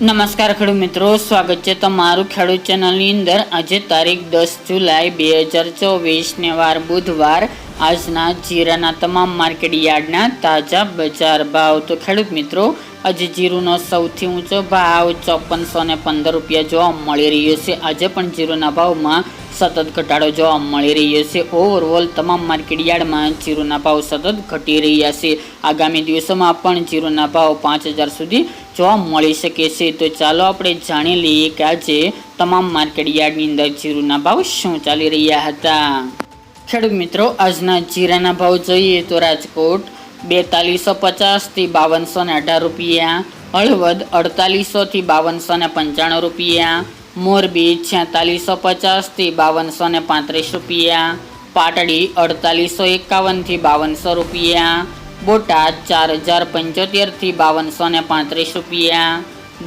નમસ્કાર ખેડૂત મિત્રો, સ્વાગત છે તમારું ખેડૂત ચેનલની અંદર. આજે તારીખ દસ જુલાઈ બે હજાર ચોવીસને વાર બુધવાર. આજના જીરાના તમામ માર્કેટ યાર્ડના તાજા બજાર ભાવ. તો ખેડૂત મિત્રો, આજે જીરુનો સૌથી ઊંચો ભાવ ચોપનસો ને પંદર રૂપિયા જોવા મળી રહ્યો છે. આજે પણ જીરુના ભાવમાં સતત ઘટાડો જોવા મળી રહ્યો છે. ઓવરઓલ તમામ માર્કેટ યાર્ડમાં જીરુના ભાવ સતત ઘટી રહ્યા છે. આગામી દિવસોમાં પણ જીરુના ભાવ પાંચ હજાર સુધી જોવા મળી શકે છે. તો ચાલો આપણે જાણી લઈએ કે આજે તમામ માર્કેટ યાર્ડની અંદર જીરુના ભાવ શું ચાલી રહ્યા હતા. ખેડૂત મિત્રો, આજના જીરાના ભાવ જોઈએ તો રાજકોટ બેતાલીસો પચાસથી બાવનસો ને અઢાર રૂપિયા, હળવદ અડતાલીસોથી બાવનસો ને પંચાણું રૂપિયા, મોરબી છેતાલીસો પચાસથી બાવનસો ને પાંત્રીસ રૂપિયા, પાટડી અડતાલીસો એકાવનથી બાવનસો રૂપિયા બોટાદ ચાર હજાર પંચોતેરથી બાવનસો ને પાંત્રીસ રૂપિયા.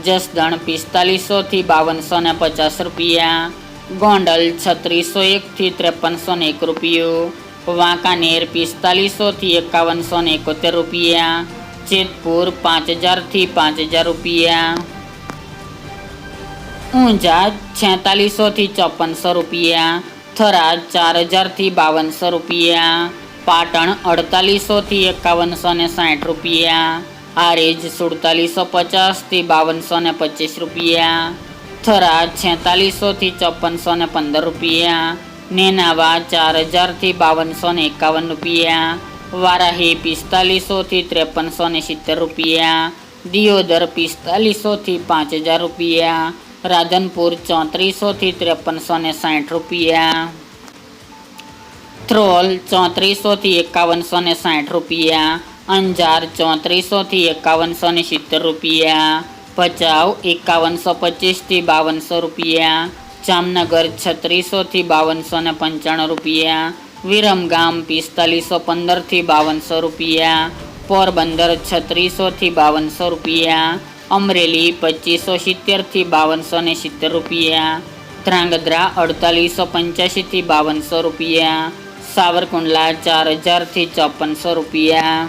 જસદણ પિસ્તાલીસોથી બાવનસો ને પચાસ રૂપિયા. ગોંડલ છત્રીસો એકથી ત્રેપનસો ને એક રૂપિયું. વાંકાનેર પિસ્તાલીસોથી એકાવનસો ને એકોતેર રૂપિયા. જેતપુર પાંચ હજારથી પાંચ હજાર રૂપિયા. ઊંઝા છેતાલીસોથી ચોપનસો રૂપિયા. થરાદ ચાર હજારથી બાવનસો રૂપિયા. પાટણ અડતાલીસોથી એકાવનસો ને સાઠ રૂપિયા. આરેજ સુડતાલીસો પચાસથી બાવનસો ને પચીસ રૂપિયા. થરાદ છેતાલીસોથી ચોપનસો ને પંદર રૂપિયા. નેનાવા ચાર હજારથી બાવનસો ને એકાવન રૂપિયા. વારાહી પિસ્તાલીસોથી ત્રેપનસો ને સિત્તેર રૂપિયા. દિયોદર પિસ્તાલીસોથી પાંચ હજાર રૂપિયા. રાધનપુર ચોત્રીસોથી ત્રેપનસો ને સાઠ રૂપિયા. થ્રોલ ચોત્રીસોથી એકાવનસો ને સાઠ રૂપિયા. અંજાર ચોત્રીસોથી એકાવનસો ને સિત્તેર રૂપિયા. ભચાઉ એકાવનસો પચીસથી બાવનસો રૂપિયા. જામનગર છત્રીસોથી બાવનસો ને પંચાણું રૂપિયા. વિરમગામ પિસ્તાલીસો પંદરથી બાવનસો રૂપિયા. પોરબંદર છત્રીસોથી બાવનસો રૂપિયા. અમરેલી પચીસો સિત્તેરથી બાવનસો ને સિત્તેર રૂપિયા. ધ્રાંગધ્રા અડતાલીસો પંચ્યાસીથી બાવનસો રૂપિયા. સાવરકુંડલા ચાર હજારથી ચોપનસો રૂપિયા.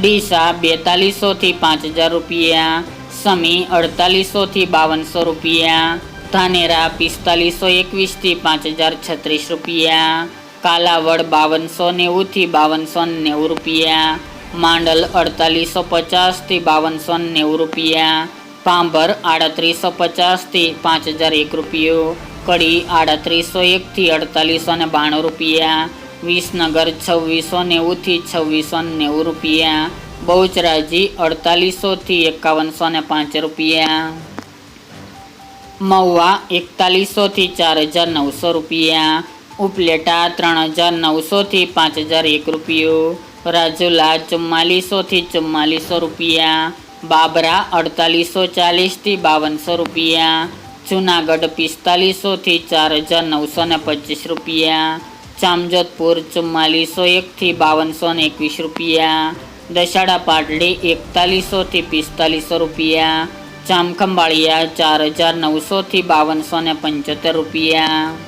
ડીસા બેતાલીસોથી પાંચ હજાર રૂપિયા. સમી અડતાલીસોથી બાવનસો રૂપિયા. ધાનેરા પિસ્તાલીસો એકવીસથી પાંચ હજાર છત્રીસ રૂપિયા. કાલાવડ બાવનસો નેવુંથી બાવનસો નેવું રૂપિયા. માંડલ અડતાલીસો પચાસથી બાવનસો નેવું રૂપિયા. પાંભર આડત્રીસો પચાસથી પાંચ હજાર એક રૂપિયો. કડી આડત્રીસો એકથી અડતાલીસો ને બાણું રૂપિયા, વિસનગર છવ્વીસો નેવુંથી છવ્વીસો નેવું રૂપિયા, બહુચરાજી અડતાલીસોથી એકાવનસો ને પાંચ રૂપિયા, મહુવા એકતાલીસોથી ચાર હજાર નવસો રૂપિયા, ઉપલેટા ત્રણ હજાર નવસોથી પાંચ હજાર એક રૂપિયો, રાજુલા ચુમ્માલીસોથી ચુમ્માલીસો રૂપિયા, બાબરા અડતાલીસો ચાલીસથી બાવનસો રૂપિયા જુનાગઢ પિસ્તાલીસોથી ચાર હજાર નવસો ને પચીસ રૂપિયા. જામજોધપુર ચુમ્માલીસો એકથી બાવનસો ને એકવીસ રૂપિયા. દશાડા પાટડી એકતાલીસોથી પિસ્તાલીસો રૂપિયા. ચામખંબાળિયા ચાર હજાર નવસોથી બાવનસો ને પંચોતેર રૂપિયા.